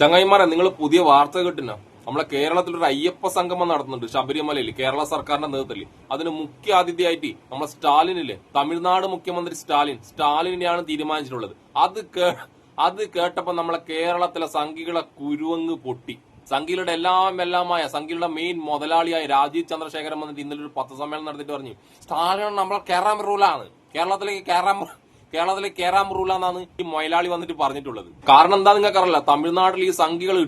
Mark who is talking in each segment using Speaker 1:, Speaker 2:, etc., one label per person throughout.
Speaker 1: ചങ്ങായിമാരെ നിങ്ങൾ പുതിയ വാർത്ത കിട്ടുന്ന നമ്മളെ കേരളത്തിൽ ഒരു അയ്യപ്പ സംഗമം നടത്തുന്നുണ്ട് ശബരിമലയിൽ കേരള സർക്കാരിന്റെ നേതൃത്വത്തിൽ അതിന് മുഖ്യ അതിഥിയായിട്ട് നമ്മളെ സ്റ്റാലിനില്ലേ? തമിഴ്നാട് മുഖ്യമന്ത്രി സ്റ്റാലിൻ. സ്റ്റാലിനെയാണ് തീരുമാനിച്ചിട്ടുള്ളത്. അത് അത് കേട്ടപ്പോ നമ്മളെ കേരളത്തിലെ സംഘികളെ കുരുവങ്ങ് പൊട്ടി. സംഘികളുടെ എല്ലാം എല്ലാമായ സംഘികളുടെ മെയിൻ മുതലാളിയായ രാജീവ് ചന്ദ്രശേഖരൻ വന്നിട്ട് ഇന്നലെ ഒരു പത്രസമ്മേളനം നടത്തിയിട്ട് പറഞ്ഞു സ്റ്റാലിൻ നമ്മളെ കേരളം റൂലാണ് കേരളത്തിലേക്ക് കേറാൻ കേറാം കേറാൻ റൂലാന്നാണ് ഈ മൊയലാളി വന്നിട്ട് പറഞ്ഞിട്ടുള്ളത്. കാരണം എന്താ നിങ്ങൾക്ക് അറിയില്ല? തമിഴ്നാട്ടിൽ ഈ സംഖ്യകൾ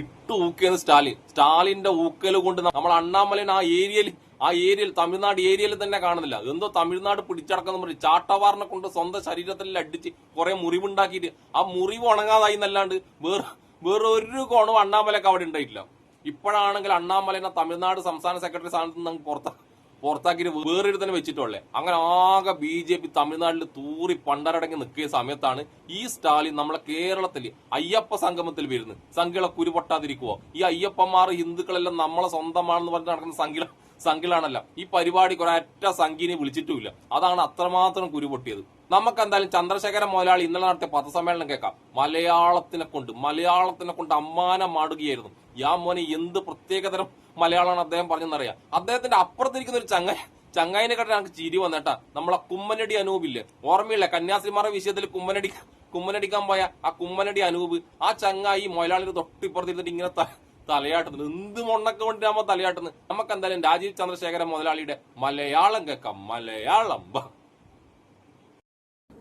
Speaker 1: ഇട്ട് ഊക്കിയെന്ന് സ്റ്റാലിൻ സ്റ്റാലിന്റെ ഊക്കൽ കൊണ്ട് നമ്മൾ അണ്ണാമലൻ ആ ഏരിയയിൽ ആ ഏരിയയിൽ തമിഴ്നാട് ഏരിയയിൽ തന്നെ കാണുന്നില്ല. എന്തോ തമിഴ്നാട് പിടിച്ചടക്കുന്ന പറഞ്ഞു ചാട്ടവാറിനെ കൊണ്ട് സ്വന്തം ശരീരത്തിൽ അടിച്ച് കുറെ മുറിവുണ്ടാക്കിയിട്ട് ആ മുറിവ് ഉണങ്ങാതായി എന്നല്ലാണ്ട് വേറെ വേറെ ഒരു കോണവും അണ്ണാമലക്ക് അവിടെ ഉണ്ടായിട്ടില്ല. ഇപ്പോഴാണെങ്കിൽ അണ്ണാമലനെ തമിഴ്നാട് സംസ്ഥാന സെക്രട്ടറി സ്ഥാനത്ത് നിന്ന് പുറത്താ പുറത്താക്കിയിട്ട് വേറൊരു തന്നെ വെച്ചിട്ടുള്ളേ. അങ്ങനെ ആകെ ബി ജെ പി തമിഴ്നാട്ടിൽ തൂറി പണ്ടരടങ്ങി നിൽക്കിയ സമയത്താണ് ഈ സ്റ്റാലിൻ നമ്മളെ കേരളത്തിൽ അയ്യപ്പ സംഗമത്തിൽ വരുന്നത്. സംഖ്യകളെ കുരുപൊട്ടാതിരിക്കുവോ? ഈ അയ്യപ്പന്മാർ ഹിന്ദുക്കളെല്ലാം നമ്മളെ സ്വന്തമാണെന്ന് പറഞ്ഞ് നടക്കുന്ന സംഖ്യ സംഖ്യകളാണല്ല. ഈ പരിപാടി പരിപാടിക്ക് ഒരൊറ്റ സംഖ്യനെ വിളിച്ചിട്ടുമില്ല. അതാണ് അത്രമാത്രം കുരുപൊട്ടിയത്. നമുക്ക് എന്തായാലും ചന്ദ്രശേഖരൻ മുതലാളി ഇന്നലെ നടത്തിയ പത്രസമ്മേളനം കേൾക്കാം. മലയാളത്തിനെ കൊണ്ട് മലയാളത്തിനെ കൊണ്ട് അമ്മാനം മാടുകയായിരുന്നു. യാ മോനെ എന്ത് പ്രത്യേകതരം മലയാളമാണ് അദ്ദേഹം പറഞ്ഞെന്നറിയാം അദ്ദേഹത്തിന്റെ അപ്പുറത്തിരിക്കുന്ന ഒരു ചങ്ങ ചങ്ങായിനെ കണ്ട ഞങ്ങൾക്ക് ചിരി വന്നേട്ടാ. നമ്മളെ കുമ്മനടി അനൂപില്ലേ? ഓർമ്മയില്ല? കന്യാസ്ത്രീമാരുടെ വിഷയത്തിൽ കുമ്മനടി കുമ്മനടിക്കാൻ പോയ ആ കുമ്മനടി അനൂപ്. ആ ചങ്ങായി മൊയലാളിയുടെ തൊട്ടിപ്പുറത്തിരുന്നിട്ട് ഇങ്ങനെ തലയാട്ടുന്നു തലയാട്ടുന്നത്. എന്ത് മൊണ്ണൊക്കെ കൊണ്ട് നമ്മ തലയാട്ടുന്നത്? നമുക്ക് എന്തായാലും രാജീവ് ചന്ദ്രശേഖരൻ മുതലാളിയുടെ മലയാളം കേൾക്കാം. മലയാളം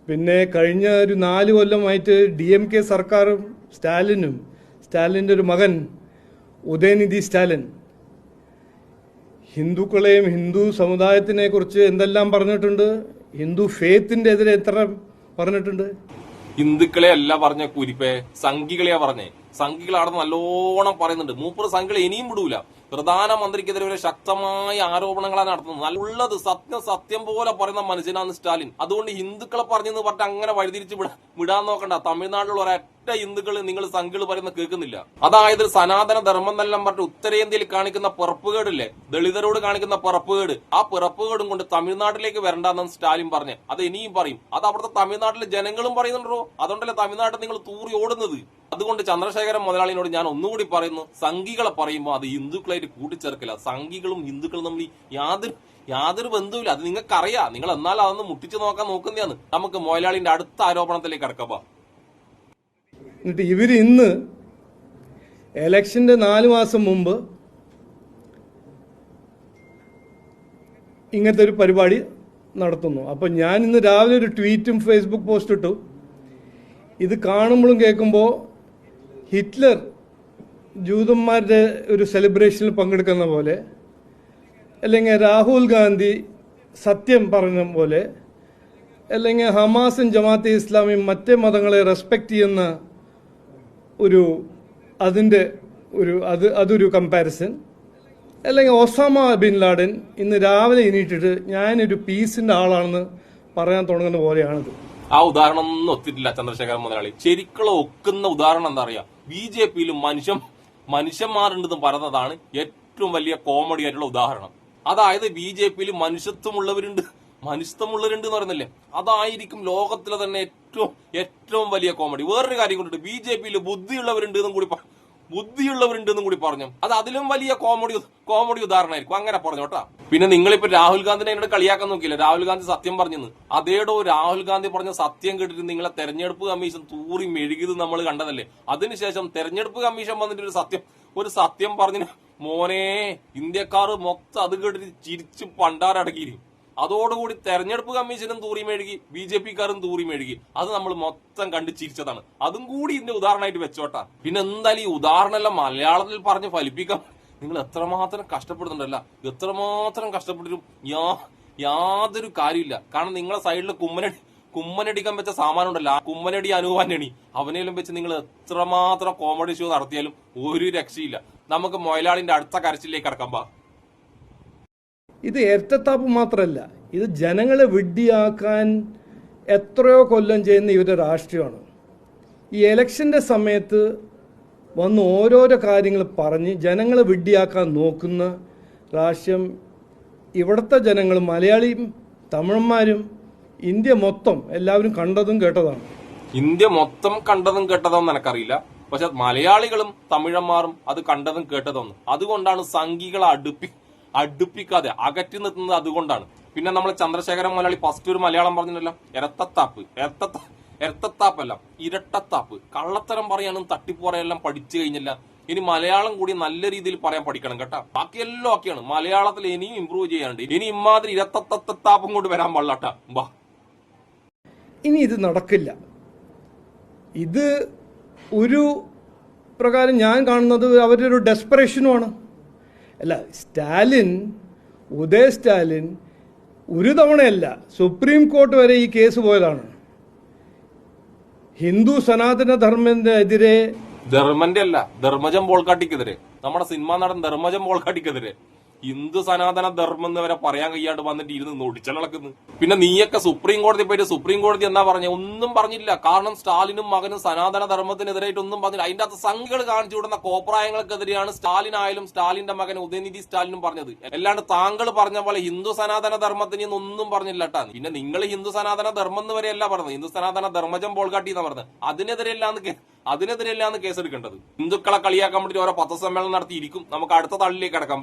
Speaker 2: പിന്നെ കഴിഞ്ഞ ഒരു നാല് കൊല്ലമായിട്ട് ഡി എം കെ സർക്കാരും സ്റ്റാലിനും സ്റ്റാലിന്റെ ഒരു മകൻ ഉദയനിധി സ്റ്റാലിൻ. ഹിന്ദുക്കളെയും ഹിന്ദു സമുദായത്തിനെ കുറിച്ച് എന്തെല്ലാം പറഞ്ഞിട്ടുണ്ട്? ഹിന്ദു ഫേത്തിന്റെ എതിരെ എത്ര പറഞ്ഞിട്ടുണ്ട്?
Speaker 1: ഹിന്ദുക്കളെ അല്ല പറഞ്ഞ കുരിപ്പേ സംഘികളെയാ പറഞ്ഞേ. സംഘികളാണെന്ന് നല്ലോണം പറയുന്നുണ്ട്. മൂപ്പർ സംഘികളെ ഇനിയും വിടൂല. പ്രധാനമന്ത്രിക്കെതിരെ ഒരു ശക്തമായ ആരോപണങ്ങളാണ് നടത്തുന്നത്. നല്ലത് സത്യം സത്യം പോലെ പറയുന്ന മനുഷ്യനാണ് സ്റ്റാലിൻ. അതുകൊണ്ട് ഹിന്ദുക്കളെ പറഞ്ഞെന്ന് പറഞ്ഞിട്ട് അങ്ങനെ വഴിതിരിച്ച് വിടാ വിടാൻ നോക്കണ്ട. തമിഴ്നാട്ടിലുള്ള ഒരൊറ്റ ഹിന്ദുക്കൾ നിങ്ങൾ സംഘികൾ പറയുന്ന കേൾക്കുന്നില്ല. അതായത് സനാതന ധർമ്മം എന്നെല്ലാം പറഞ്ഞിട്ട് ഉത്തരേന്ത്യയിൽ കാണിക്കുന്ന പിറപ്പുകേടില്ലേ? ദളിതരോട് കാണിക്കുന്ന പിറപ്പുകേട്. ആ പിറപ്പുകേടും കൊണ്ട് തമിഴ്നാട്ടിലേക്ക് വരണ്ടെന്നാണ് സ്റ്റാലിൻ പറഞ്ഞു. അത് ഇനിയും പറയും. അത് അവിടുത്തെ തമിഴ്നാട്ടിലെ ജനങ്ങളും പറയുന്നുണ്ടോ അതുകൊണ്ടല്ലേ തമിഴ്നാട്ടിൽ നിങ്ങൾ തൂറി ഓടുന്നത്? അതുകൊണ്ട് ചന്ദ്രശേഖരൻ മുതലാളിനോട് ഞാൻ ഒന്നുകൂടി പറയുന്നു. സംഘികളെ പറയുമ്പോൾ അത് ഹിന്ദുക്കളായിട്ട് കൂട്ടിച്ചേർക്കില്ല. സംഘികളും ഹിന്ദുക്കളും തമ്മിൽ യാതൊരു യാതൊരു ബന്ധവുമില്ല. അത് നിങ്ങൾക്കറിയാം. നിങ്ങൾ എന്നാൽ അതൊന്ന് മുട്ടിച്ചു നോക്കാൻ നോക്കുന്നതാണ്. നമുക്ക് മൊയലാളിന്റെ അടുത്ത ആരോപണത്തിലേക്ക് കടക്കാം.
Speaker 2: എന്നിട്ട് ഇവർ ഇന്ന് എലക്ഷന്റെ നാല് മാസം മുമ്പ് ഇങ്ങനത്തെ ഒരു പരിപാടി നടത്തുന്നു. അപ്പോൾ ഞാൻ ഇന്ന് രാവിലെ ഒരു ട്വീറ്റും ഫേസ്ബുക്ക് പോസ്റ്റ് ഇട്ടു. ഇത് കാണുമ്പോഴും കേൾക്കുമ്പോൾ ഹിറ്റ്ലർ ജൂതന്മാരുടെ ഒരു സെലിബ്രേഷനിൽ പങ്കെടുക്കുന്ന പോലെ അല്ലെങ്കിൽ രാഹുൽ ഗാന്ധി സത്യം പറഞ്ഞ പോലെ അല്ലെങ്കിൽ ഹമാസും ജമാഅത്തെ ഇസ്ലാമിയും മറ്റേ മതങ്ങളെ റെസ്പെക്റ്റ് ചെയ്യുന്ന ഒരു അതിന്റെ ഒരു അത് അതൊരു കമ്പാരിസൺ അല്ലെങ്കിൽ ഒസാമ ബിൻ ലാഡൻ ഇന്ന് രാവിലെ എണീറ്റിട്ട് ഞാനൊരു പീസിന്റെ ആളാണെന്ന് പറയാൻ തുടങ്ങുന്ന പോലെയാണിത്.
Speaker 1: ആ ഉദാഹരണം ഒന്നും ഒത്തിട്ടില്ല ചന്ദ്രശേഖരൻ മുതലാളി. ശരിക്കുള്ള ഒക്കുന്ന ഉദാഹരണം എന്താ അറിയാ? ബി ജെ പിയിലും മനുഷ്യൻ മനുഷ്യന്മാരുണ്ടെന്ന് പറഞ്ഞതാണ് ഏറ്റവും വലിയ കോമഡി ആയിട്ടുള്ള ഉദാഹരണം. അതായത് ബി ജെ പിയിൽ മനുഷ്യത്വമുള്ളവരുണ്ട്. മനുഷ്യത്വമുള്ളവരുണ്ട് എന്ന് പറയുന്നില്ലേ? അതായിരിക്കും ലോകത്തിലെ തന്നെ ഏറ്റവും ഏറ്റവും വലിയ കോമഡി വേറൊരു കാര്യം കൊണ്ടിട്ട് ബി ജെ പിയിൽ ബുദ്ധിയുള്ളവരുണ്ട് എന്നും കൂടി ബുദ്ധിയുള്ളവരുണ്ടെന്നും കൂടി പറഞ്ഞു. അത് അതിലും വലിയ കോമഡി കോമഡി ഉദാഹരണമായിരിക്കും. അങ്ങനെ പറഞ്ഞു കേട്ടോ. പിന്നെ നിങ്ങളിപ്പോ രാഹുൽ ഗാന്ധിനെ എന്നോട് കളിയാക്കാൻ നോക്കിയില്ല? രാഹുൽ ഗാന്ധി സത്യം പറഞ്ഞെന്ന്. അതേടോ രാഹുൽ ഗാന്ധി പറഞ്ഞ സത്യം കേട്ടിട്ട് നിങ്ങളെ തെരഞ്ഞെടുപ്പ് കമ്മീഷൻ തൂറി മെഴുകിയത് നമ്മൾ കണ്ടതല്ലേ? അതിനുശേഷം തെരഞ്ഞെടുപ്പ് കമ്മീഷൻ വന്നിട്ട് ഒരു സത്യം ഒരു സത്യം പറഞ്ഞു മോനെ ഇന്ത്യക്കാർ മൊത്തം അത് കേട്ടിട്ട് ചിരിച്ച് പണ്ടാരടക്കിയിരിക്കും അതോടുകൂടി തെരഞ്ഞെടുപ്പ് കമ്മീഷനും തൂറി മെഴുകി ബി ജെ പിക്കാരും തൂറി മെഴുകി. അത് നമ്മൾ മൊത്തം കണ്ട് ചിരിച്ചതാണ്. അതും കൂടി ഇതിന്റെ ഉദാഹരണമായിട്ട് വെച്ചോട്ടാ. പിന്നെ എന്തായാലും ഈ ഉദാഹരണം എല്ലാം മലയാളത്തിൽ പറഞ്ഞ് ഫലിപ്പിക്കാം നിങ്ങൾ എത്രമാത്രം കഷ്ടപ്പെടുന്നുണ്ടല്ല. എത്രമാത്രം കഷ്ടപ്പെട്ടിട്ടും യാ യാതൊരു കാര്യമില്ല കാരണം നിങ്ങളെ സൈഡിൽ കുമ്മനടി കുമ്മനടിക്കാൻ വെച്ച സാമാനം ഉണ്ടല്ലോ ആ കുമ്മനടി അനുവാനണി അവനേലും വെച്ച് നിങ്ങൾ എത്രമാത്രം കോമഡി ഷോ നടത്തിയാലും ഒരു രക്ഷയില്ല. നമുക്ക് മൊയലാളിന്റെ അടുത്ത കരച്ചിലേക്ക് കടക്കാം
Speaker 2: ഇത് ഏറ്റത്താപ്പ് മാത്രമല്ല ഇത് ജനങ്ങളെ വിഡ്ഢിയാക്കാൻ എത്രയോ കൊല്ലം ചെയ്യുന്ന ഇവരുടെ രാഷ്ട്രീയമാണ്. ഈ എലക്ഷന്റെ സമയത്ത് വന്ന് ഓരോരോ കാര്യങ്ങൾ പറഞ്ഞ് ജനങ്ങളെ വിഡ്ഢിയാക്കാൻ നോക്കുന്ന രാഷ്ട്രീയം ഇവിടുത്തെ ജനങ്ങൾ മലയാളിയും തമിഴന്മാരും ഇന്ത്യ മൊത്തം എല്ലാവരും കണ്ടതും കേട്ടതാണ്.
Speaker 1: ഇന്ത്യ മൊത്തം കണ്ടതും കേട്ടതും എനക്കറിയില്ല പക്ഷെ മലയാളികളും തമിഴന്മാരും അത് കണ്ടതും കേട്ടതും അതുകൊണ്ടാണ് സംഘികളെ അടുപ്പി അടുപ്പിക്കാതെ അകറ്റി നിർത്തുന്നത് അതുകൊണ്ടാണ്. പിന്നെ നമ്മൾ ചന്ദ്രശേഖരൻ മലയാളി ഫസ്റ്റ് ഒരു മലയാളം പറഞ്ഞില്ലല്ലോ. ഇരത്തത്താപ്പ് എരത്തത്താപ്പല്ല ഇരട്ടത്താപ്പ്. കള്ളത്തരം പറയാനും തട്ടിപ്പ് പറയാനെല്ലാം പഠിച്ചു കഴിഞ്ഞില്ല. ഇനി മലയാളം കൂടി നല്ല രീതിയിൽ പറയാൻ പഠിക്കണം കേട്ടോ. ബാക്കി എല്ലാം ഒക്കെയാണ്. മലയാളത്തിൽ ഇനിയും ഇമ്പ്രൂവ് ചെയ്യാനുണ്ട്. ഇനി ഇമാതിരി ഇരത്തത്താപ്പും കൊണ്ട് വരാൻ പാടില്ല
Speaker 2: ഇനി ഇത് നടക്കില്ല. ഇത് ഒരു പ്രകാരം ഞാൻ കാണുന്നത് അവരുടെ ഒരു ഡെസ്പറേഷനുമാണ് അല്ല സ്റ്റാലിൻ ഉദയ സ്റ്റാലിൻ ഒരു തവണയല്ല സുപ്രീം കോർട്ട് വരെ ഈ കേസ് പോയതാണ്. ഹിന്ദു സനാതന ധർമ്മത്തിനെതിരെ
Speaker 1: ധർമ്മന്റെ അല്ല ധർമ്മജം പോൾക്കാട്ടിക്കെതിരെ. നമ്മുടെ സിനിമാ നടൻ ധർമ്മജം ബോൾക്കാട്ടിക്കെതിരെ ഹിന്ദു സനാതന ധർമ്മം എന്ന് വരെ പറയാൻ കഴിയാണ്ട് വന്നിട്ട് ഇരുന്ന് നൊടിച്ചളക്കുന്നു പിന്നെ നീയൊക്കെ സുപ്രീം കോടതി പോയിട്ട് സുപ്രീം കോടതി എന്നാ പറഞ്ഞ? ഒന്നും പറഞ്ഞില്ല. കാരണം സ്റ്റാലിനും മകനും സനാതന ധർമ്മത്തിനെതിരായിട്ട് ഒന്നും പറഞ്ഞില്ല. അതിന്റെ അകത്ത് സംഘികൾ കാണിച്ചു വിടുന്ന കോപ്രായങ്ങൾക്കെതിരെയാണ് സ്റ്റാലിൻ ആയാലും സ്റ്റാലിന്റെ മകൻ ഉദയനിധി സ്റ്റാലിനും പറഞ്ഞത്. അല്ലാണ്ട് താങ്കൾ പറഞ്ഞ പോലെ ഹിന്ദു സനാതന ധർമ്മത്തിന് ഒന്നും പറഞ്ഞില്ല കേട്ടാ പിന്നെ നിങ്ങൾ ഹിന്ദു സനാതന ധർമ്മം എന്ന് വരെയല്ല പറഞ്ഞത്. ഹിന്ദു സനാതന ധർമ്മജം പോൾഗാട്ടി എന്നാ പറഞ്ഞത്. അതിനെതിരെയല്ലാന്ന് അതിനെതിരെയല്ലാന്ന് കേസെടുക്കേണ്ടത്. ഹിന്ദുക്കളെ കളിയാക്കാൻ വേണ്ടി ഓരോ പത്രസമ്മേളനം നടത്തിയിരിക്കും. നമുക്ക് അടുത്ത തള്ളിലേക്ക് കിടക്കാം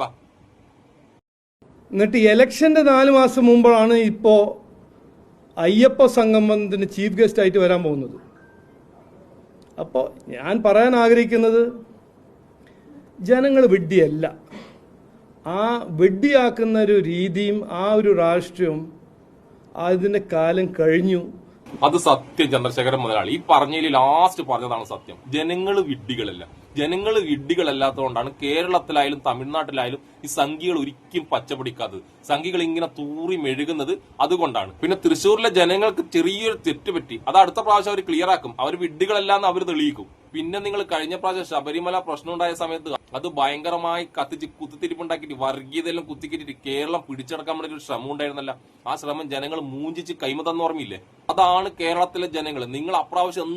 Speaker 2: എന്നിട്ട് ഇലക്ഷന്റെ നാല് മാസം മുമ്പാണ് ഇപ്പോൾ അയ്യപ്പ സംഗമത്തിന് ചീഫ് ഗസ്റ്റ് ആയിട്ട് വരാൻ പോകുന്നത്. അപ്പോൾ ഞാൻ പറയാൻ ആഗ്രഹിക്കുന്നത് ജനങ്ങൾ വെഡ്ഡിയല്ല ആ വെഡ്ഡിയാക്കുന്ന ഒരു രീതിയും ആ ഒരു രാഷ്ട്രീയവും അതിന്റെ കാലം കഴിഞ്ഞു.
Speaker 1: അത് സത്യം ചന്ദ്രശേഖരൻ മുതലാളി. ഈ പറഞ്ഞതിൽ ലാസ്റ്റ് പറഞ്ഞതാണ് സത്യം. ജനങ്ങൾ വിഡ്ഢികളല്ല. ജനങ്ങൾ വിഡ്ഢികളല്ലാത്തതുകൊണ്ടാണ് കേരളത്തിലായാലും തമിഴ്നാട്ടിലായാലും ഈ സംഖ്യകൾ ഒരിക്കലും പച്ചപിടിക്കാത്തത്. സംഖ്യകൾ ഇങ്ങനെ തൂറി മെഴുകുന്നത് അതുകൊണ്ടാണ്. പിന്നെ തൃശ്ശൂരിലെ ജനങ്ങൾക്ക് ചെറിയൊരു തെറ്റ് പറ്റി അത് അടുത്ത പ്രാവശ്യം അവർ ക്ലിയർ ആക്കും. അവർ വിഡ്ഡികളല്ലാന്ന് അവർ തെളിയിക്കും. പിന്നെ നിങ്ങൾ കഴിഞ്ഞ പ്രാവശ്യം ശബരിമല പ്രശ്നം ഉണ്ടായ സമയത്ത് അത് ഭയങ്കരമായി കത്തിച്ച് കുത്തിത്തിരിപ്പുണ്ടാക്കിയിട്ട് വർഗീയതയെല്ലാം കുത്തിക്കിട്ടിട്ട് കേരളം പിടിച്ചടക്കാൻ വേണ്ടി ഒരു ശ്രമം ഉണ്ടായിരുന്നല്ല. ആ ശ്രമം ജനങ്ങൾ മൂഞ്ചിച്ച് കൈമതെന്ന് ഓർമ്മയില്ലേ? അതാണ് കേരളത്തിലെ ജനങ്ങൾ. നിങ്ങൾ അപ്രാവശ്യം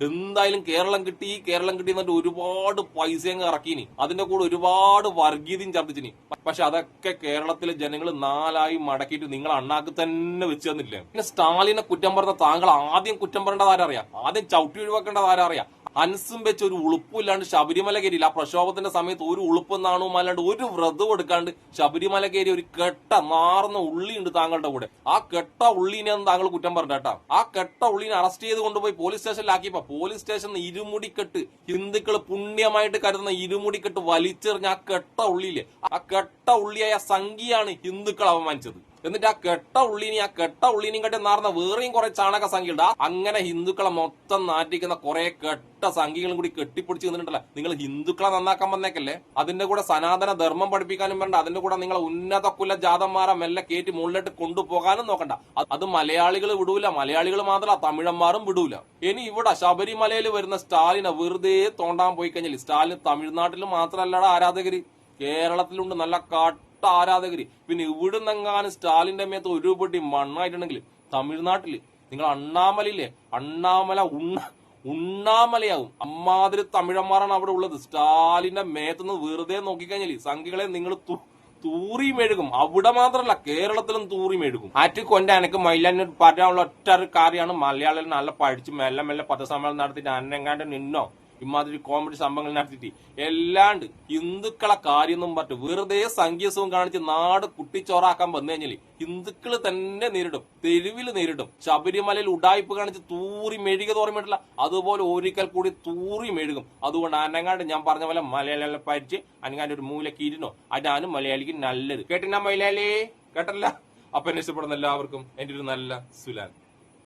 Speaker 1: എന്തായാലും കേരളം കിട്ടി കേരളം കിട്ടി എന്നിട്ട് ഒരുപാട് പൈസ അങ്ങ് ഇറക്കിനി അതിന്റെ കൂടെ ഒരുപാട് വർഗീയതയും ഛർദ്ദിച്ചിനി പക്ഷെ അതൊക്കെ കേരളത്തിലെ ജനങ്ങൾ നാലായി മടക്കിയിട്ട് നിങ്ങൾ അണ്ണാക്ക് തന്നെ വെച്ച് തന്നില്ലേ? പിന്നെ സ്റ്റാലിനെ കുറ്റം പറഞ്ഞ താങ്കൾ ആദ്യം കുറ്റം പറയേണ്ടത് ആരറിയാം? ആദ്യം ചവിട്ടി ഒഴിവാക്കേണ്ടത് ആരറിയാം? അൻസും വെച്ച് ഒരു ഉളുപ്പില്ലാണ്ട് ശബരിമല കയറിയില്ല. ആ പ്രക്ഷോഭത്തിന്റെ സമയത്ത് ഒരു ഉളുപ്പും നാണവും അല്ലാണ്ട് ഒരു വ്രതവും എടുക്കാണ്ട് ശബരിമല കയറി ഒരു കെട്ട നാർന്ന ഉള്ളിയുണ്ട് താങ്കളുടെ കൂടെ. ആ കെട്ട ഉള്ളിനെ താങ്കൾ കുറ്റം പറഞ്ഞാട്ടാ ആ കെട്ട ഉള്ളിനെ അറസ്റ്റ് ചെയ്ത് കൊണ്ടുപോയി പോലീസ് സ്റ്റേഷനിലാക്കിയപ്പോ പോലീസ് സ്റ്റേഷനിൽ ഇരുമുടിക്കെട്ട് ഹിന്ദുക്കൾ പുണ്യമായിട്ട് കരുതുന്ന ഇരുമുടിക്കെട്ട് വലിച്ചെറിഞ്ഞ ആ കെട്ട ഉള്ളിയില്ലേ? ആ കെട്ട ഉള്ളിയായ സംഖ്യയാണ് ഹിന്ദുക്കൾ അപമാനിച്ചത് എന്നിട്ട് ആ കെട്ട ഉള്ളിനി ആ കെട്ട ഉള്ളിനെയും കണ്ടി നാർന്ന വേറെയും കുറെ ചാണക സംഖ്യയുണ്ട് അങ്ങനെ ഹിന്ദുക്കളെ മൊത്തം നാറ്റിക്കുന്ന കുറെ കെട്ട സംഖ്യകളും കൂടി കെട്ടിപ്പിടിച്ച് നിന്നിട്ടല്ല നിങ്ങൾ ഹിന്ദുക്കളെ നന്നാക്കാൻ വന്നേക്കല്ലേ? അതിന്റെ കൂടെ സനാതന ധർമ്മം പഠിപ്പിക്കാനും വേണ്ട അതിന്റെ കൂടെ നിങ്ങളെ ഉന്നത കുല ജാതന്മാരെ മെല്ലെ കയറ്റി മുകളിലോട്ട് കൊണ്ടുപോകാനും നോക്കണ്ട. അത് മലയാളികൾ വിടൂല. മലയാളികൾ മാത്രമല്ല തമിഴന്മാരും വിടൂല. ഇനി ഇവിടെ ശബരിമലയിൽ വരുന്ന സ്റ്റാലിനെ വെറുതെ തോണ്ടാൻ പോയി കഴിഞ്ഞാൽ സ്റ്റാലിൻ തമിഴ്നാട്ടിൽ മാത്രമല്ലടാ ആരാധകര്. കേരളത്തിലുണ്ട് നല്ല കാട്ട ആരാധകര്. പിന്നെ ഇവിടുന്നെങ്ങാനും സ്റ്റാലിന്റെ മേത്ത് ഒരു പൊട്ടി മണ്ണായിട്ടുണ്ടെങ്കിൽ തമിഴ്നാട്ടിൽ നിങ്ങൾ അണ്ണാമലയില്ലേ? അണ്ണാമല ഉണ്ണ ഉണ്ണാമലയാവും. അമ്മാതിരി തമിഴന്മാരാണ് അവിടെ ഉള്ളത്. സ്റ്റാലിന്റെ മേത്തുനിന്ന് വെറുതെ നോക്കിക്കഴിഞ്ഞാൽ സംഖ്യകളെ നിങ്ങൾ തൂറി മെഴുകും. അവിടെ മാത്രമല്ല കേരളത്തിലും തൂറി മെഴുകും. ആറ്റ് കൊണ്ട എനിക്ക് മൈലാനിൽ പറയാനുള്ള ഒറ്റ കാര്യമാണ്. മലയാളികൾ നല്ല പഠിച്ച് മെല്ലെ മെല്ലെ പത്രസമ്മേളനം നടത്തിയിട്ട് അന്നെങ്ങാണ്ട് നിന്നോ? ഇമാതിരി കോമഡി സംഭവങ്ങൾ നടത്തിയിട്ട്. എല്ലാണ്ട് ഹിന്ദുക്കളെ കാര്യമൊന്നും പറ്റും വെറുതെ സംഗീതവും കാണിച്ച് നാട് കുട്ടിച്ചോറാക്കാൻ വന്നു കഴിഞ്ഞാൽ ഹിന്ദുക്കൾ തന്നെ നേരിടും. തെരുവിൽ നേരിടും. ശബരിമലയിൽ ഉടായ്പ് കാണിച്ച് തൂറി മെഴുകി തോർമ്മയിട്ടില്ല അതുപോലെ ഒരിക്കൽ കൂടി തൂറി മെഴുകും. അതുകൊണ്ട് അനങ്ങാണ്ട് ഞാൻ പറഞ്ഞ പോലെ മലയാളികളെ പരിച്ച് അനങ്ങാണ്ട് ഒരു മൂലക്ക് ഇരുന്നോ? അതാണ് മലയാളിക്ക് നല്ലത്. കേട്ടില്ല മലയാളി? കേട്ടല്ല അപ്പൊ എന്നെ ഇഷ്ടപ്പെടുന്ന എല്ലാവർക്കും എന്റെ ഒരു നല്ല സുലാൻ.